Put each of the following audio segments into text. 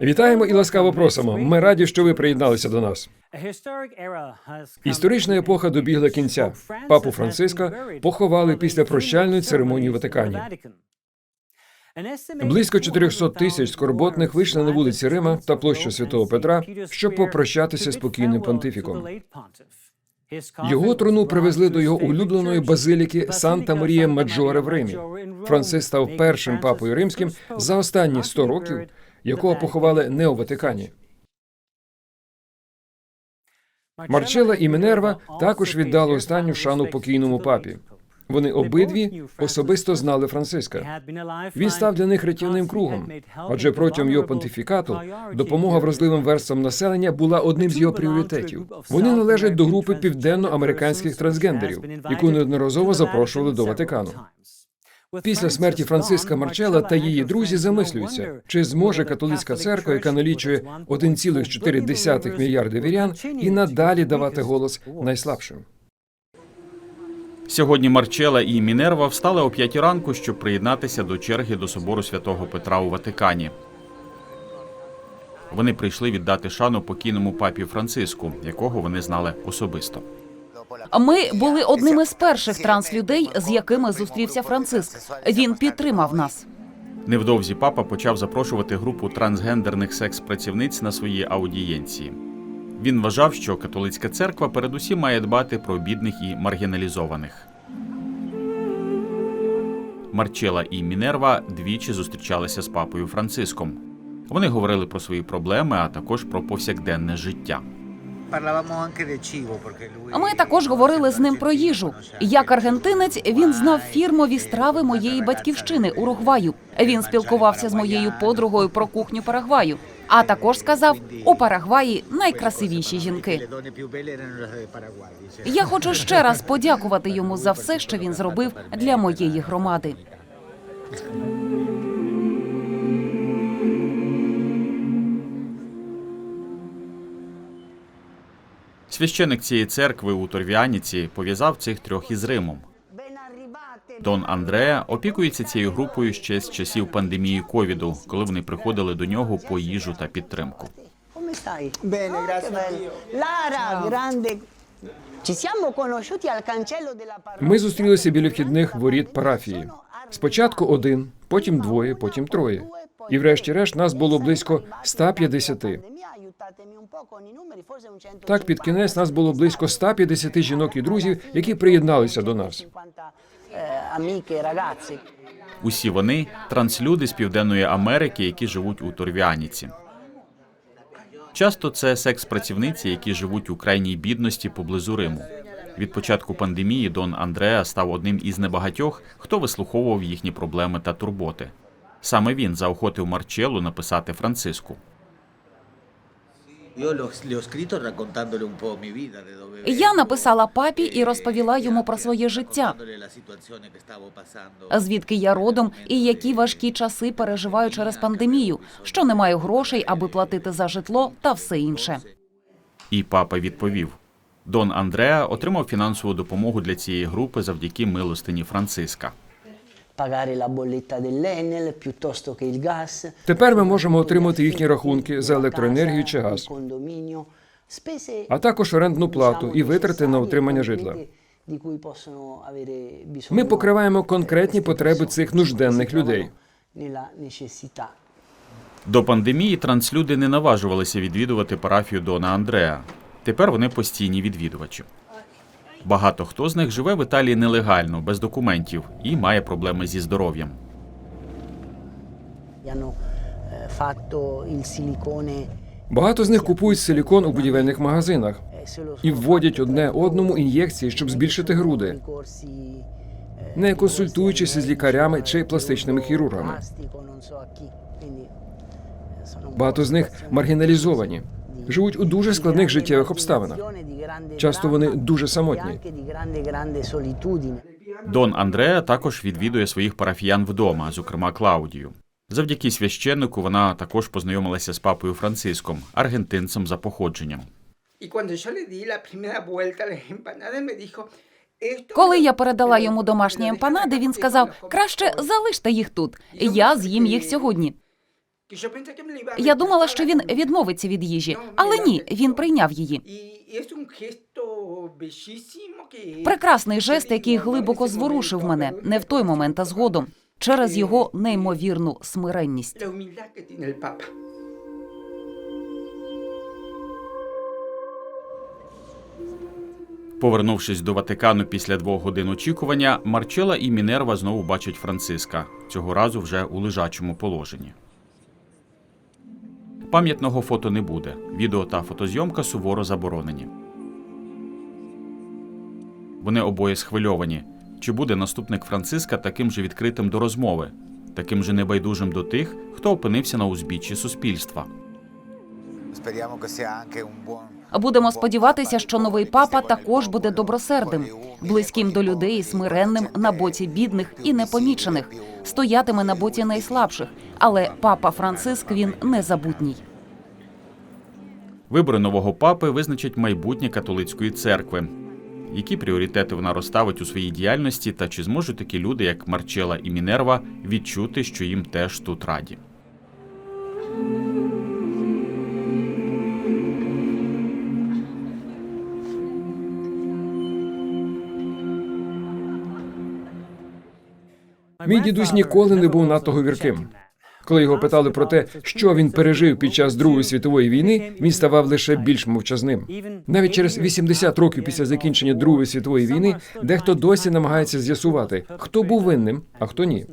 Вітаємо і ласкаво просимо. Ми раді, що ви приєдналися до нас. Історична епоха добігла кінця. Папу Франциска поховали після прощальної церемонії в Ватикані. Близько 400 тисяч скорботних вийшли на вулиці Рима та площу Святого Петра, щоб попрощатися з покійним понтифіком. Його труну привезли до його улюбленої базиліки Санта Марія Маджоре в Римі. Франциск став першим папою римським за останні 100 років, якого поховали не у Ватикані. Марчела і Мінерва також віддали останню шану покійному папі. Вони обидві особисто знали Франциска. Він став для них рятівним кругом, адже протягом його понтифікату допомога вразливим верствам населення була одним з його пріоритетів. Вони належать до групи південноамериканських трансгендерів, яку неодноразово запрошували до Ватикану. Після смерті Франциска Марчела та її друзі замислюються, чи зможе католицька церква, яка налічує 1,4 мільярди вірян, і надалі давати голос найслабшим. Сьогодні Марчела і Мінерва встали о п'ятій ранку, щоб приєднатися до черги до собору святого Петра у Ватикані. Вони прийшли віддати шану покійному папі Франциску, якого вони знали особисто. Ми були одними з перших транслюдей, з якими зустрівся Франциск. Він підтримав нас. Невдовзі папа почав запрошувати групу трансгендерних секс-працівниць на свої аудієнції. Він вважав, що католицька церква передусім має дбати про бідних і маргіналізованих. Марчела і Мінерва двічі зустрічалися з папою Франциском. Вони говорили про свої проблеми, а також про повсякденне життя. Ми також говорили з ним про їжу. Як аргентинець, він знав фірмові страви моєї батьківщини Уругваю. Він спілкувався з моєю подругою про кухню Парагваю. А також сказав, у Парагваї найкрасивіші жінки. Я хочу ще раз подякувати йому за все, що він зробив для моєї громади. Священик цієї церкви у Торвіаніці пов'язав цих трьох із Римом. Дон Андреа опікується цією групою ще з часів пандемії ковіду, коли вони приходили до нього по їжу та підтримку. Ми зустрілися біля вхідних воріт парафії. Спочатку один, потім двоє, потім троє. І врешті-решт нас було близько 150. Так, під кінець нас було близько 150 жінок і друзів, які приєдналися до нас. Ragazzi. Усі вони транслюди з Південної Америки, які живуть у Торвіаніці. Часто це секс-працівниці, які живуть у крайній бідності поблизу Риму. Від початку пандемії Дон Андреа став одним із небагатьох, хто вислуховував їхні проблеми та турботи. Саме він заохотив Марчеллу написати Франциску. Я написала папі і розповіла йому про своє життя. звідки я родом і які важкі часи переживаю через пандемію, що не маю грошей, аби платити за житло та все інше. І папа відповів: Дон Андреа отримав фінансову допомогу для цієї групи завдяки милостині Франциска. Тепер ми можемо отримати їхні рахунки за електроенергію чи газ, а також орендну плату і витрати на утримання житла. Ми покриваємо конкретні потреби цих нужденних людей. До пандемії транслюди не наважувалися відвідувати парафію Дона Андреа. Тепер вони постійні відвідувачі. Багато хто з них живе в Італії нелегально, без документів і має проблеми зі здоров'ям. Eh, Багато з них купують силікон у будівельних магазинах lo і вводять одне одному ін'єкції, щоб збільшити груди, eh, не консультуючися з лікарями чи пластичними хірургами. un Багато з них маргіналізовані, живуть у дуже складних життєвих обставинах. Часто вони дуже самотні. Дон Андреа також відвідує своїх парафіян вдома, зокрема Клаудію. Завдяки священнику вона також познайомилася з папою Франциском, аргентинцем за походженням. Y cuando yo le di la primera vuelta a las empanadas, me dijo, "Esto Коли я передала йому домашні емпанади, він сказав: краще залиште їх тут. Я з'їм їх сьогодні. Я думала, що він відмовиться від їжі, але ні, він прийняв її. Прекрасний жест, який глибоко зворушив мене не в той момент, а згодом через його неймовірну смиренність. Повернувшись до Ватикану після двох годин очікування, Марчела і Мінерва знову бачать Франциска, цього разу вже у лежачому положенні. Пам'ятного фото не буде. Відео та фотозйомка суворо заборонені. Вони обоє схвильовані. Чи буде наступник Франциска таким же відкритим до розмови, таким же небайдужим до тих, хто опинився на узбіччі суспільства? Speriamo che sia anche un buon Будемо сподіватися, що новий папа також буде добросердим, близьким до людей, смиренним на боці бідних і непомічених, стоятиме на боці найслабших. Але папа Франциск він незабутній. Вибори нового папи визначать майбутнє католицької церкви. Які пріоритети вона розставить у своїй діяльності, та чи зможуть такі люди, як Марчела і Мінерва, відчути, що їм теж тут раді? Мій дідусь ніколи не був надто говірким. Коли його питали про те, що він пережив під час Другої світової війни, він ставав лише більш мовчазним. Навіть через 80 років після закінчення Другої світової війни дехто досі намагається з'ясувати, хто був винним, а хто ні.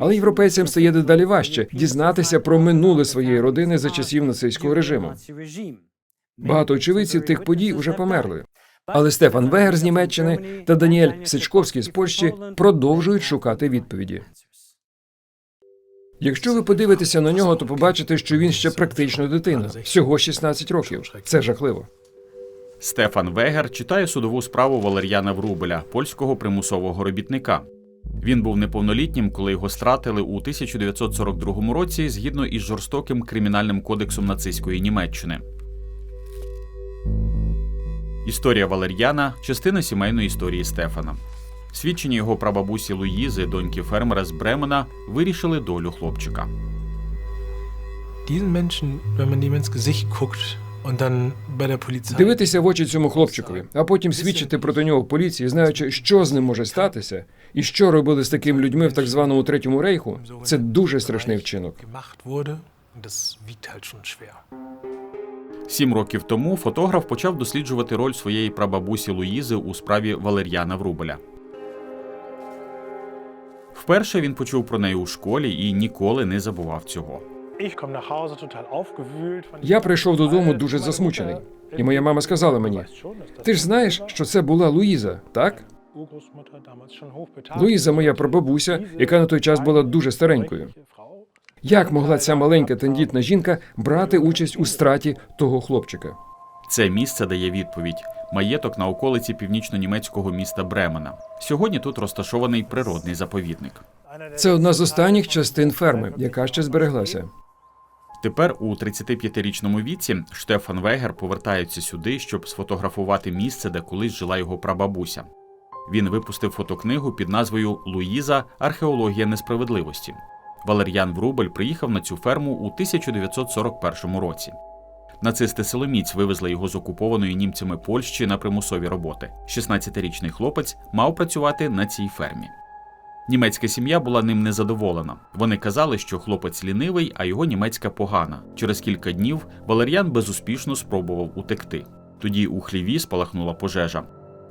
Але європейцям стає дедалі важче дізнатися про минуле своєї родини за часів нацистського режиму. Багато очевидців тих подій уже померли. Але Стефан Вегер з Німеччини та Даніель Сичковський з Польщі продовжують шукати відповіді. Якщо ви подивитеся на нього, то побачите, що він ще практично дитина, всього 16 років. Це жахливо. Стефан Вегер читає судову справу Валер'яна Врубеля, польського примусового робітника. Він був неповнолітнім, коли його стратили у 1942 році згідно із жорстоким кримінальним кодексом нацистської Німеччини. Історія Валер'яна частина сімейної історії Стефана. Свідчення його прабабусі Луїзи, доньки фермера з Бремена, вирішили долю хлопчика. Дивитися в очі цьому хлопчикові, а потім свідчити проти нього в поліції, знаючи, що з ним може статися, і що робили з такими людьми в так званому третьому рейху, це дуже страшний вчинок. Сім років тому фотограф почав досліджувати роль своєї прабабусі Луїзи у справі Валер'яна Врубеля. Вперше він почув про неї у школі і ніколи не забував цього. Я прийшов додому дуже засмучений, і моя мама сказала мені: ти ж знаєш, що це була Луїза, так? Луїза, моя прабабуся, яка на той час була дуже старенькою. Як могла ця маленька тендітна жінка брати участь у страті того хлопчика? Це місце дає відповідь маєток на околиці північно-німецького міста Бремена. Сьогодні тут розташований природний заповідник. Це одна з останніх частин ферми, яка ще збереглася. Тепер у 35-річному віці Штефан Вегер повертається сюди, щоб сфотографувати місце, де колись жила його прабабуся. Він випустив фотокнигу під назвою Луїза Археологія несправедливості. Валер'ян Врубель приїхав на цю ферму у 1941 році. Нацисти силоміць вивезли його з окупованої німцями Польщі на примусові роботи. 16-річний хлопець мав працювати на цій фермі. Німецька сім'я була ним незадоволена. Вони казали, що хлопець лінивий, а його німецька погана. Через кілька днів Валер'ян безуспішно спробував утекти. Тоді у хліві спалахнула пожежа.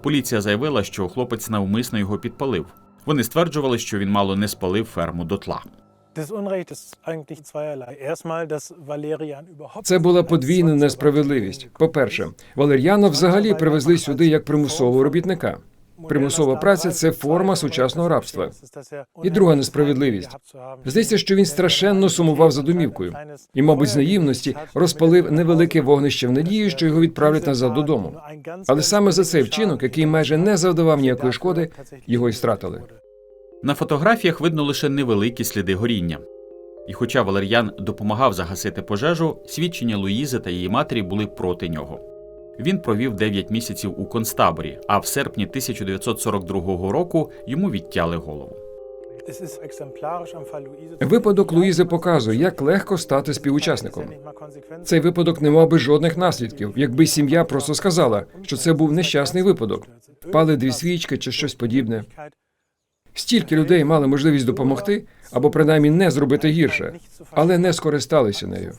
Поліція заявила, що хлопець навмисно його підпалив. Вони стверджували, що він мало не спалив ферму дотла. Це була подвійна несправедливість. По-перше, Валер'яна взагалі привезли сюди як примусового робітника. Примусова праця це форма сучасного рабства. І друга несправедливість. Здається, що він страшенно сумував за домівкою, і, мабуть, з наївності розпалив невелике вогнище в надії, що його відправлять назад додому. Але саме за цей вчинок, який майже не завдавав ніякої шкоди, його й стратили. На фотографіях видно лише невеликі сліди горіння. І хоча Валер'ян допомагав загасити пожежу, свідчення Луїзи та її матері були проти нього. Він провів 9 місяців у концтаборі, а в серпні 1942 року йому відтяли голову. Випадок Луїзи показує, як легко стати співучасником. Цей випадок не мав би жодних наслідків, якби сім'я просто сказала, що це був нещасний випадок. Впали дві свічки чи щось подібне. Стільки людей мали можливість допомогти або принаймні не зробити гірше, але не скористалися нею.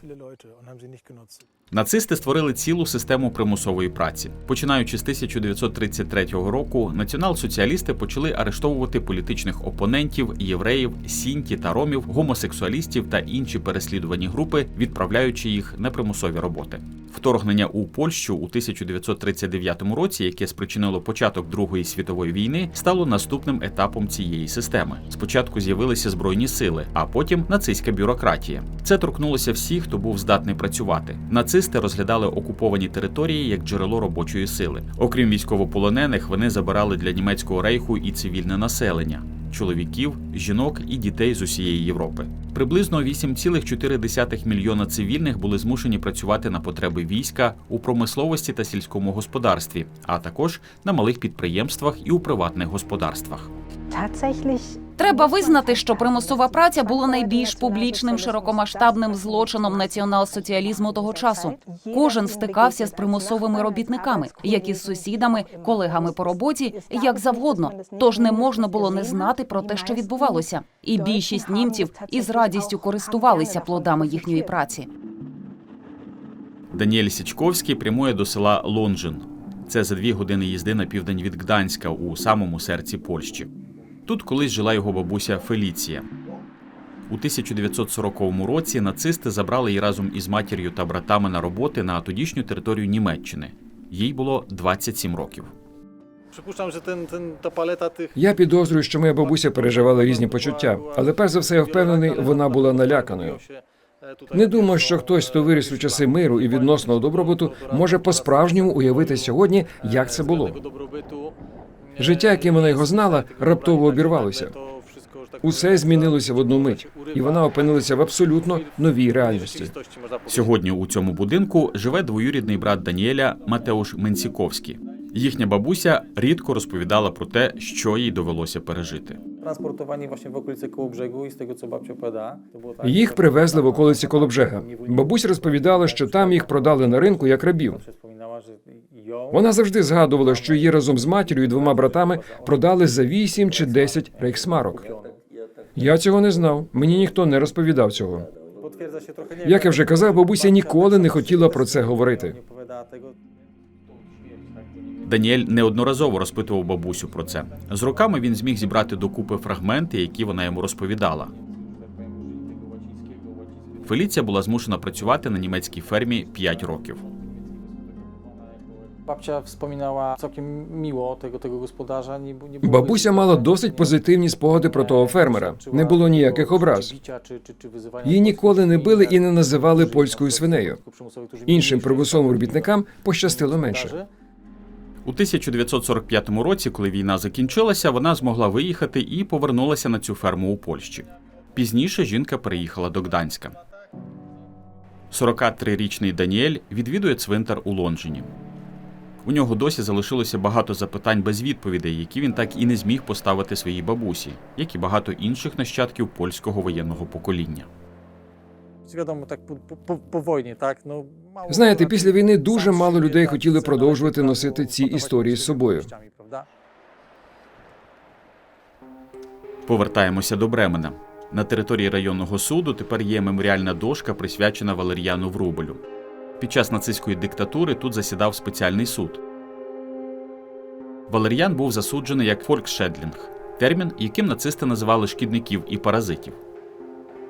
Нацисти створили цілу систему примусової праці. Починаючи з 1933 року, націонал-соціалісти почали арештовувати політичних опонентів, євреїв, сінті та ромів, гомосексуалістів та інші переслідувані групи, відправляючи їх на примусові роботи. Вторгнення у Польщу у 1939 році, яке спричинило початок Другої світової війни, стало наступним етапом цієї системи. Спочатку з'явилися збройні сили, а потім нацистська бюрократія. Це торкнулося всіх, хто був здатний працювати. Нацисти розглядали окуповані території як джерело робочої сили. Окрім військовополонених, вони забирали для німецького рейху і цивільне населення. Чоловіків, жінок і дітей з усієї Європи. Приблизно 8,4 мільйона цивільних були змушені працювати на потреби війська у промисловості та сільському господарстві, а також на малих підприємствах і у приватних господарствах. Треба визнати, що примусова праця була найбільш публічним широкомасштабним злочином націонал-соціалізму того часу. Кожен стикався з примусовими робітниками, як із сусідами, колегами по роботі, як завгодно. Тож не можна було не знати про те, що відбувалося. І більшість німців із радістю користувалися плодами їхньої праці. Даніель Січковський прямує до села Лонжин. Це за дві години їзди на південь від Гданська у самому серці Польщі. Тут колись жила його бабуся Феліція. У 1940 році нацисти забрали її разом із матір'ю та братами на роботи на тодішню територію Німеччини. Їй було 27 років. Я підозрюю, що моя бабуся переживала різні почуття, але перш за все я впевнений, вона була наляканою. Не думаю, що хтось, хто виріс у часи миру і відносного добробуту, може по-справжньому уявити сьогодні, як це було. Життя, яким вона його знала, раптово обірвалося. Усе змінилося в одну мить, і вона опинилася в абсолютно новій реальності. Сьогодні у цьому будинку живе двоюрідний брат Даніеля Матеуш Менціковський. Їхня бабуся рідко розповідала про те, що їй довелося пережити. koło brzegu i z tego co babcia opowiada, to było tak, Їх привезли в околиці Колобжега. Бабусь розповідала, що там їх продали на ринку як рабів. Вона завжди згадувала, що її разом з матір'ю і двома братами продали за 8 чи 10 рейхсмарок. Я цього не знав. Мені ніхто не розповідав цього. Як я вже казав, бабуся ніколи не хотіла про це говорити. Даніель неодноразово розпитував бабусю про це. З роками він зміг зібрати докупи фрагменти, які вона йому розповідала. Феліція була змушена працювати на німецькій фермі 5 років. Babcia wspominała całkiem miło tego, tego gospodarza. Nie, było Бабуся мала досить позитивні спогади про того фермера. Не було ніяких образ. Її ніколи не били і не називали польською свинею. Іншим примусовим робітникам пощастило менше. У 1945 році, коли війна закінчилася, вона змогла виїхати і повернулася на цю ферму у Польщі. Пізніше жінка переїхала до Гданська. 43-річний Даніель відвідує цвинтар у Лонжині. У нього досі залишилося багато запитань без відповідей, які він так і не зміг поставити своїй бабусі, як і багато інших нащадків польського воєнного покоління. Wiadomo, tak po, po, po wojnie, tak? Знаєте, після війни дуже мало людей хотіли продовжувати носити ці історії з собою. Повертаємося до Бремена. На території районного суду тепер є меморіальна дошка, присвячена Валеріану Врубелю. Під час нацистської диктатури тут засідав спеціальний суд. Валеріан був засуджений як фолькшедлінг – термін, яким нацисти називали шкідників і паразитів.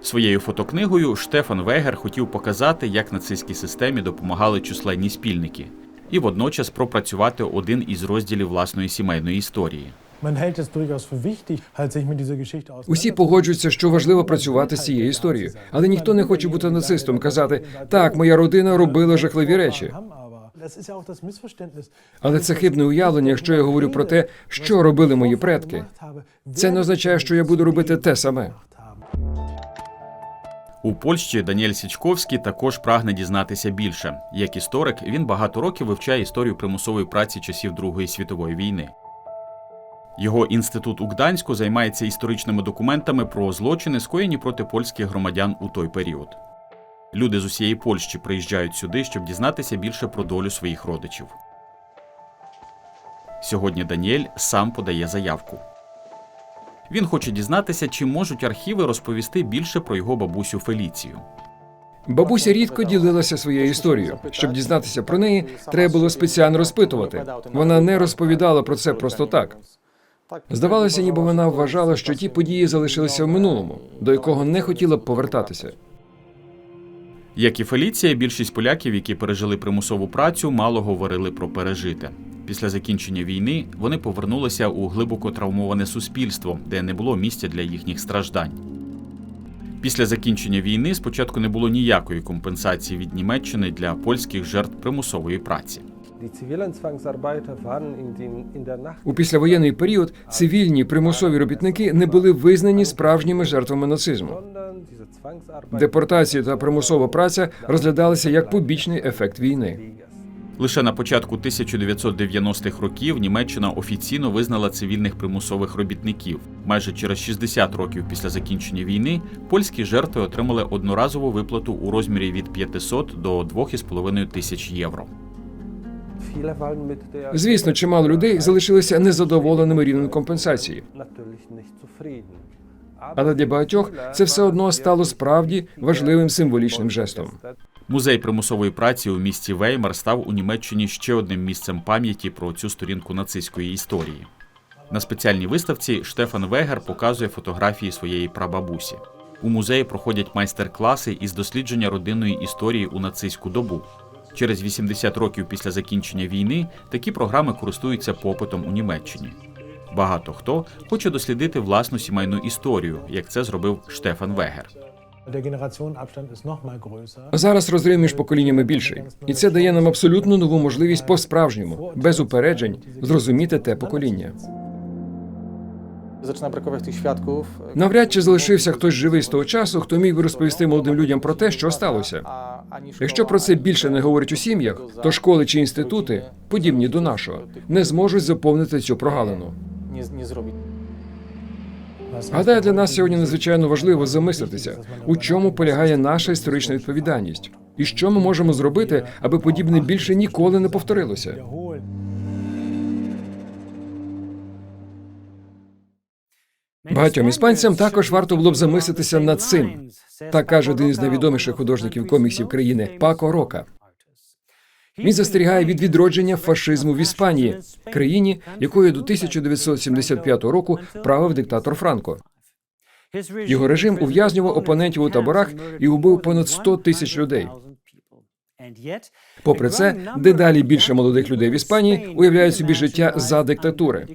Своєю фотокнигою Штефан Вегер хотів показати, як нацистській системі допомагали численні спільники, і водночас пропрацювати один із розділів власної сімейної історії. Усі погоджуються, що важливо працювати з цією історією, але ніхто не хоче бути нацистом, казати так, моя родина робила жахливі речі. Але це хибне уявлення, якщо я говорю про те, що робили мої предки. Це не означає, що я буду робити те саме. У Польщі Даніель Січковський також прагне дізнатися більше. Як історик, він багато років вивчає історію примусової праці часів Другої світової війни. Його інститут у Гданську займається історичними документами про злочини, скоєні проти польських громадян у той період. Люди з усієї Польщі приїжджають сюди, щоб дізнатися більше про долю своїх родичів. Сьогодні Даніель сам подає заявку. Він хоче дізнатися, чи можуть архіви розповісти більше про його бабусю Феліцію. Бабуся рідко ділилася своєю історією. Щоб дізнатися про неї, треба було спеціально розпитувати. Вона не розповідала про це просто так. Здавалося, ніби вона вважала, що ті події залишилися в минулому, до якого не хотіла б повертатися. Як і Феліція, більшість поляків, які пережили примусову працю, мало говорили про пережите. Після закінчення війни вони повернулися у глибоко травмоване суспільство, де не було місця для їхніх страждань. Після закінчення війни спочатку не було ніякої компенсації від Німеччини для польських жертв примусової праці. У післявоєнний період цивільні примусові робітники не були визнані справжніми жертвами нацизму. sondern Депортація та примусова праця розглядалися як побічний ефект війни. Лише на початку 1990-х років Німеччина офіційно визнала цивільних примусових робітників. Майже через 60 років після закінчення війни польські жертви отримали одноразову виплату у розмірі від 500 до 2,5 тисяч євро. Звісно, чимало людей залишилися незадоволеними рівнем компенсації, але для багатьох це все одно стало справді важливим символічним жестом. Музей примусової праці у місті Веймар став у Німеччині ще одним місцем пам'яті про цю сторінку нацистської історії. На спеціальній виставці Штефан Вегер показує фотографії своєї прабабусі. У музеї проходять майстер-класи із дослідження родинної історії у нацистську добу. Через 80 років після закінчення війни такі програми користуються попитом у Німеччині. Багато хто хоче дослідити власну сімейну історію, як це зробив Штефан Вегер. Зараз розрив між поколіннями більший, і це дає нам абсолютно нову можливість по-справжньому, без упереджень, зрозуміти те покоління. Zaczyna brakować tych świadków. Навряд чи залишився хтось живий з того часу, хто міг би розповісти молодим людям про те, що сталося. Якщо про це більше не говорять у сім'ях, то школи чи інститути, подібні до нашого, не зможуть заповнити цю прогалину. nie. Гадаю, для нас сьогодні надзвичайно важливо замислитися, у чому полягає наша історична відповідальність, і що ми можемо зробити, аби подібне більше ніколи не повторилося. Багатьом іспанцям також варто було б замислитися над цим. Так каже один із найвідоміших художників коміксів країни Пако Рока. Він застерігає від відродження фашизму в Іспанії, країні, якою до 1975 року правив диктатор Франко. Його режим ув'язнював опонентів у таборах і убив понад 100 тисяч людей. Попри це, дедалі більше молодих людей в Іспанії уявляють собі життя за диктатури.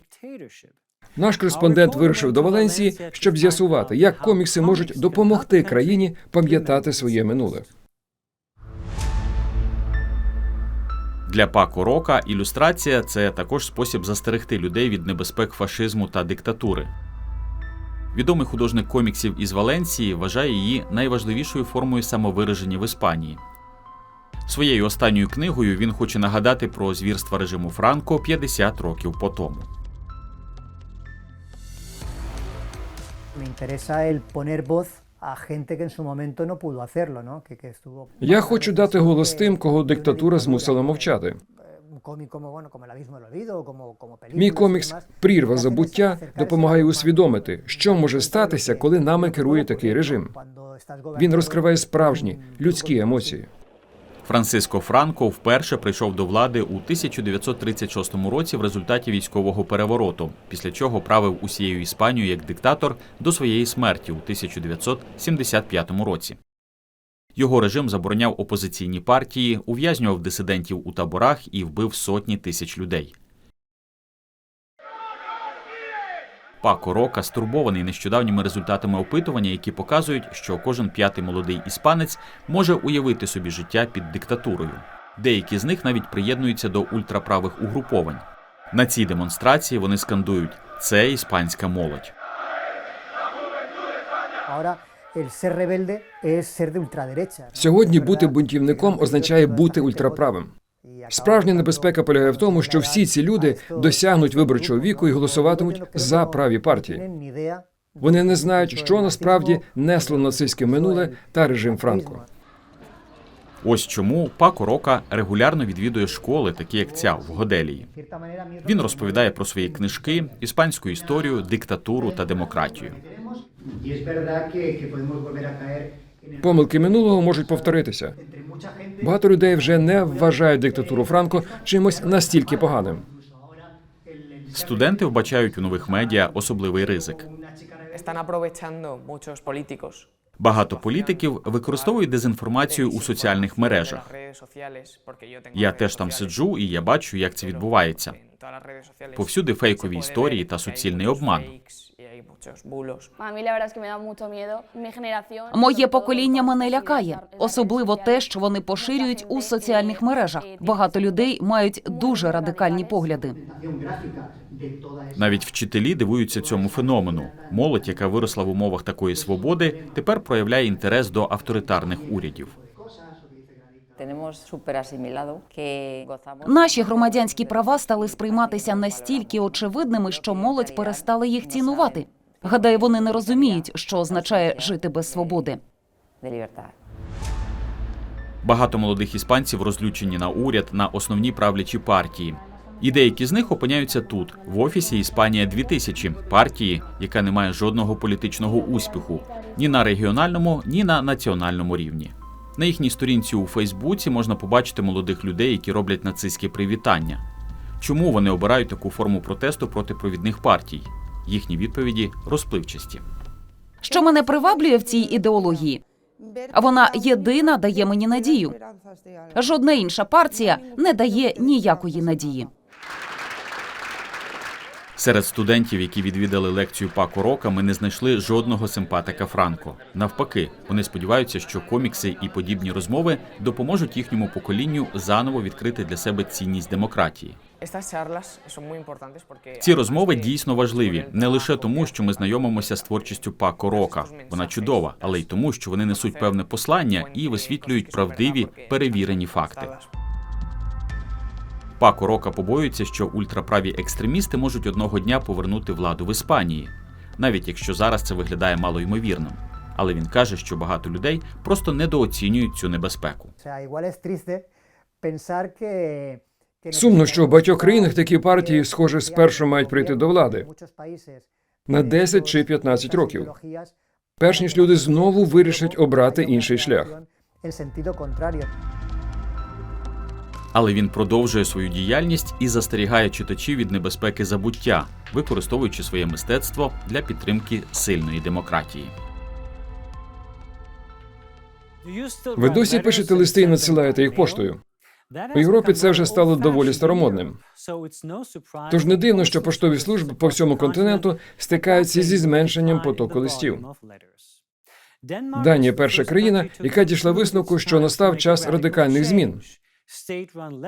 Наш кореспондент вирушив до Валенсії, щоб з'ясувати, як комікси можуть допомогти країні пам'ятати своє минуле. Для Пако Рока ілюстрація це також спосіб застерегти людей від небезпек фашизму та диктатури. Відомий художник коміксів із Валенсії вважає її найважливішою формою самовираження в Іспанії. Своєю останньою книгою він хоче нагадати про звірства режиму Франко 50 років по тому. Me interesa el poner voz a gente que en su momento no pudo hacerlo, ¿no? Que, que estuvo... Я хочу дати голос тим, кого диктатура змусила мовчати. Мій комікс Прірва забуття допомагає усвідомити, що може статися, коли нами керує такий режим. Він розкриває справжні людські емоції. Франциско Франко вперше прийшов до влади у 1936 році в результаті військового перевороту, після чого правив усією Іспанією як диктатор до своєї смерті у 1975 році. Його режим забороняв опозиційні партії, ув'язнював дисидентів у таборах і вбив сотні тисяч людей. Пако Рока стурбований нещодавніми результатами опитування, які показують, що кожен п'ятий молодий іспанець може уявити собі життя під диктатурою. Деякі з них навіть приєднуються до ультраправих угруповань. На цій демонстрації вони скандують це іспанська молодь. Сьогодні бути бунтівником означає бути ультраправим. Справжня небезпека полягає в тому, що всі ці люди досягнуть виборчого віку і голосуватимуть за праві партії. Вони не знають, що насправді несло нацистське минуле та режим Франко. Ось чому Пако Рока регулярно відвідує школи, такі як ця в Годелії. Він розповідає про свої книжки, іспанську історію, диктатуру та демократію. Помилки минулого можуть повторитися. Багато людей вже не вважають диктатуру Франко чимось настільки поганим. Студенти вбачають у нових медіа особливий ризик. Багато політиків використовують дезінформацію у соціальних мережах. Я теж там сиджу і я бачу, як це відбувається. Повсюди фейкові історії та суцільний обман. Моє покоління мене лякає, особливо те, що вони поширюють у соціальних мережах. Багато людей мають дуже радикальні погляди. Навіть вчителі дивуються цьому феномену. Молодь, яка виросла в умовах такої свободи, тепер проявляє інтерес до авторитарних урядів. Наші громадянські права стали сприйматися настільки очевидними, що молодь перестала їх цінувати. Гадаю, вони не розуміють, що означає жити без свободи. Багато молодих іспанців розлючені на уряд, на основні правлячі партії. І деякі з них опиняються тут, в офісі Іспанія 2000 партії, яка не має жодного політичного успіху ні на регіональному, ні на національному рівні. На їхній сторінці у Фейсбуці можна побачити молодих людей, які роблять нацистське привітання. Чому вони обирають таку форму протесту проти провідних партій? Їхні відповіді розпливчасті. Що мене приваблює в цій ідеології? Вона єдина дає мені надію. Жодна інша партія не дає ніякої надії. Серед студентів, які відвідали лекцію Пако Рока, ми не знайшли жодного симпатика Франко. Навпаки, вони сподіваються, що комікси і подібні розмови допоможуть їхньому поколінню заново відкрити для себе цінність демократії. Ці розмови дійсно важливі не лише тому, що ми знайомимося з творчістю Пако Рока. Вона чудова, але й тому, що вони несуть певне послання і висвітлюють правдиві перевірені факти. Пако Рока побоюється, що ультраправі екстремісти можуть одного дня повернути владу в Іспанії, навіть якщо зараз це виглядає малоймовірним. Але він каже, що багато людей просто недооцінюють цю небезпеку. Сумно, що в багатьох країнах такі партії, схоже, спершу мають прийти до влади на 10 чи 15 років, перш ніж люди знову вирішать обрати інший шлях. Але він продовжує свою діяльність і застерігає читачів від небезпеки забуття, використовуючи своє мистецтво для підтримки сильної демократії. Ви досі пишете листи і надсилаєте їх поштою. У Європі це вже стало доволі старомодним. Тож не дивно, що поштові служби по всьому континенту стикаються зі зменшенням потоку листів. Данія перша країна, яка дійшла висновку, що настав час радикальних змін.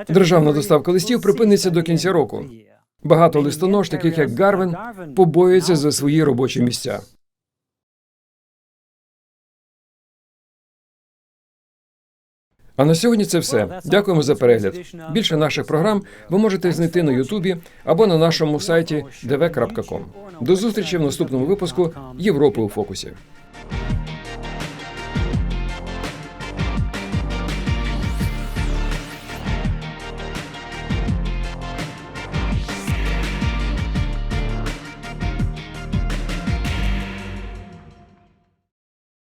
Державна доставка листів припиниться до кінця року. Багато листонож, таких як Гарвен, побоюються за свої робочі місця. А на сьогодні це все. Дякуємо за перегляд. Більше наших програм ви можете знайти на Ютубі або на нашому сайті dv.com. До зустрічі в наступному випуску Європи у фокусі.